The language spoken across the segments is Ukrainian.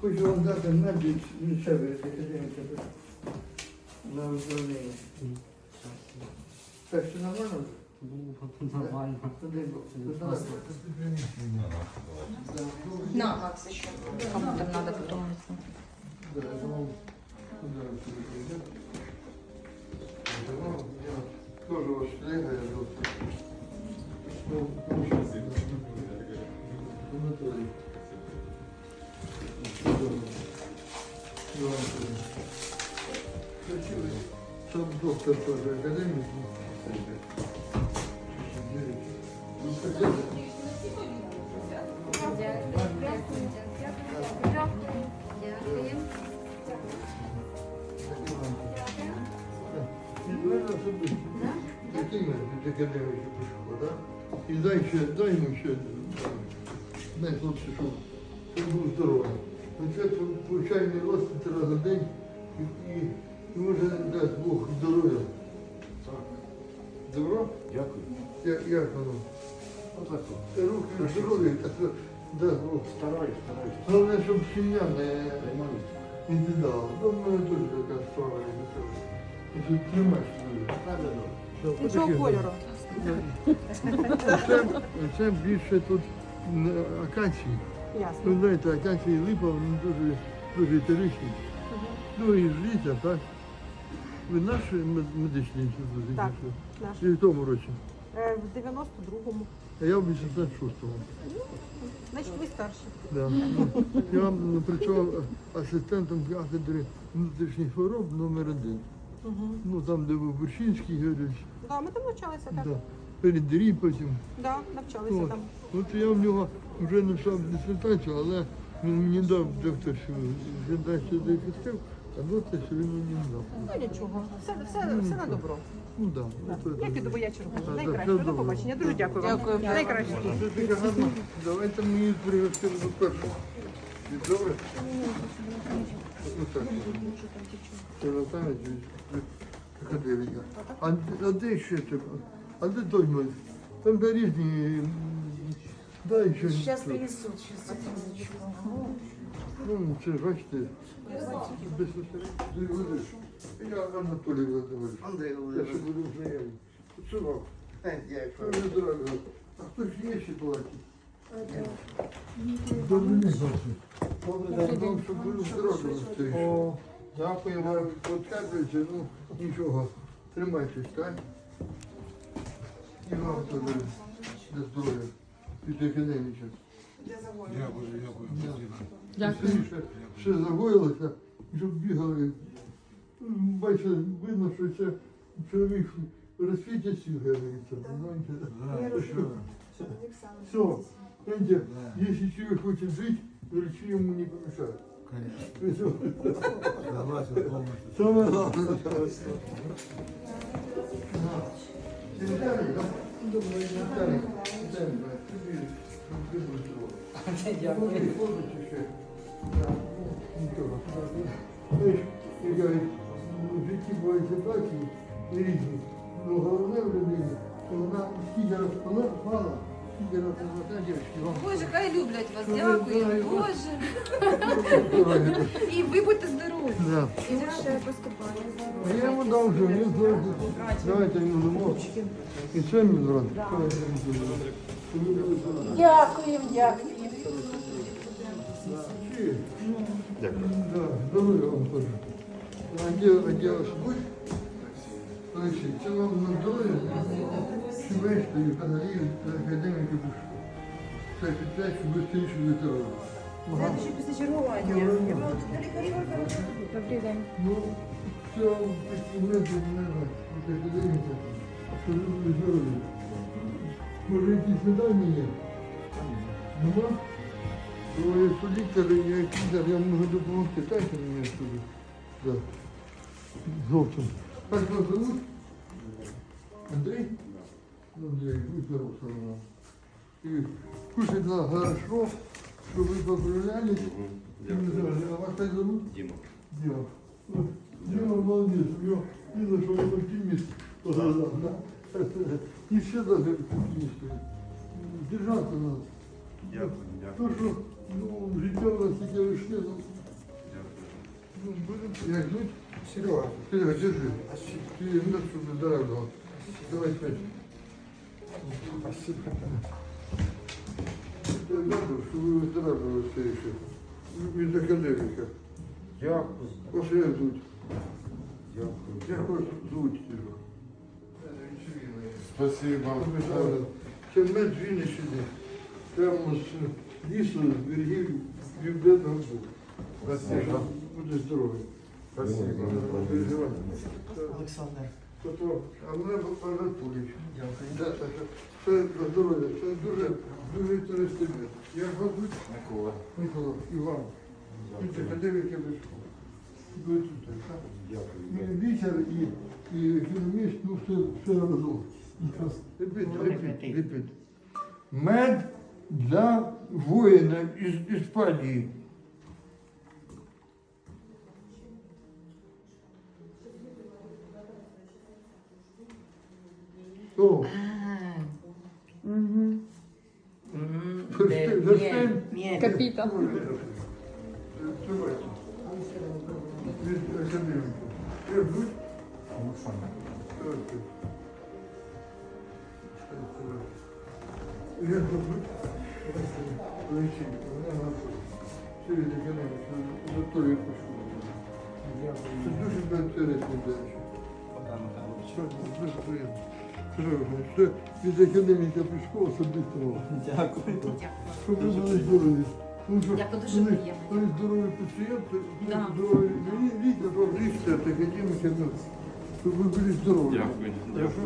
Хочу вам дати мебіль від себе, академіки, на управління. Так, все нормально? Нормально. На, Макс, еще. Кому там надо потом. Да, особисто. Такий мене від академії пішло, так? І дай ще, дай йому ще, дай хлопці, щоб щоб був здоровий. Оце повчальний рост три рази в день і, і, і може дасть Бог здоров'я. Добро? Дякую. Як, як воно? Отако. Руки здорові, так дасть Бог. Стараюсь, стараюсь. Головне, щоб сім'я не, Займаюсь. не дідала. Ну, в мене теж така справа, я кажу. І тут дуже. Надо, ну. Іншого кольору. Це, це більше тут м, акації. Ви знаєте, акації і липа, вони дуже, дуже ітеричні. Ну і жліття, так? Ви наш медичний інститут? Так. закінчили? Наш. Чи в тому році? Е, В 92-му. А я в 86-му. Значить, ви старші. Да. Ну, Я ну, працював асистентом кафедри внутрішніх хвороб номер один. Угу. Ну там, де був Бурчинський Георгійович, Да, ми там навчалися так. да. Перед Дерій потім. Да, навчалися От. там. От я в нього вже написав дисертацію, але він мені дав докторську дисертацію захистив, а доктор, що він мені не дав. Ну нічого. Все, все, все на добро. Ну так. Да. Я піду, бо я чергую. Так, Найкраще. все До побачення. Дуже дякую вам. Дякую. Найкраще. Це таке гарно. Давайте мені пригостимо до першого. Добре? Ну так. Це Наталя, академіка. А, а де ще це? А де той мой? Там де різні. Дай ще. Сейчас принесут, сейчас секундочку. Ну, це ж бачите. Безпосередньо. Я Анатолій Володимирович. Андрій Я ще Володимирович. буду знайомий. Дякую. дорого. А хто ж є ще платить? Добрий день. Добрий Я вам, щоб дякую вам. Ну нічого. Тримайтесь, так? І вам теж для здоров'я. Академіча. Дякую, дякую. Дякую. Ще, ще загоїлося, щоб бігали. Бачите, видно, що це чоловік розсвітять всіх, говориться. знаєте. Все, знаете, если человек хочет жить, врачи ему не помешают. Конечно. Согласен полностью. Самое главное. Дякую. В житті бувають ситуації різні. Головне в людині, що вона скільки раз впала, скільки раз вона дівчинки вам. Боже, хай люблять вас. Дуже Дякую. здорово. Боже. Здоров'я. І ви будьте здорові. Да. А я йому дав вже, він зробив. Давайте йому дамо. І це мені зробить. Дякую, дякую. Дякую. Да, здоров'я вам теж. А де, а де ваш будь? Це вам на здоров'я, сімейство каналів. Це підпять, щоб ви швидше здоров'я. Следующее після чергування. Добрий день. Ну, все, такі методи, наверное, від академіки, що ви були здорові. Може, якісь є? Нема? То якщо лікар, я лікар, я можу допомогти. Дайте мені туди. Да. Зовсім. Як вас зовут? Андрій? Ну, Андрій, будь здоров, нам. І кушать на хорошо, щоб ви поправлялись. А вас так зовут? Дима. Дима. Ну, Дима молодец, у него видно, что он оптимист по глазам, да? И все даже оптимисты. держати нас. Дякую, То, що ну, життя у нас таке лише, ну, ну, будемо, як жить, Серега. Серега, держи. Ти не щоб здорового. Давай п'ять. Спасибо. Я рада, що ви виздоравливали все ще. Від академіка. Дякую. Пошли тут. Дякую. Я хочу звуть його. Спасибо. Це мед Вінниччини. Прямо з лісу, з берегів Південного Бугу. Спасибо. Буде здоровий. Спасибо. Олександр. Тобто, а мене так. Це здоров'я, це дуже, дуже інтересний. Як вас звуть? Микола. Микола, Іван. Академіки. Ви тут. Дякую. Вітер і, і економіст, ну все, все разом. Репіт, репіт, репіт. Мед для воїна із Іспанії. О, Ферштейн, Ферштейн. Капіта. Тримайте. Від академіки. Як звуть? Олександр. Окей. Як вас звуть? Олексій. Мене Анатолій. Це дуже інтересний день. Все, дуже приємно. Це від академіка Пішкова особисто. Дякую. Щоб ви були здорові. Тому що Дякую, дуже коли- приємно. Коли здорові пацієнти, Да. здорові лікар, лікар, так академіка, ну, щоб ви були здорові. Дякую. Хорошо?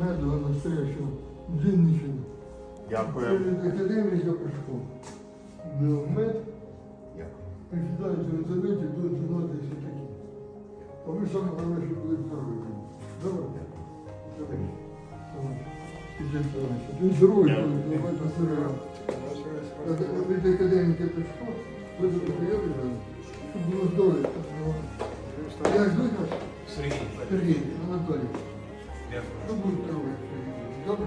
Медова настоящего Вінниччини. Це Дякую. від академіка Пішкова. Ну, Мед, прочитайте в інтернеті, будете знати, що такі. А ви саме головне, щоб були здорові. Добре? Були. Від академіки Пешко, ви допомогли щоб було здоров'я. Як звуть вас? Сергій. Сергій Анатолій. Щоб був здоровий. Добре?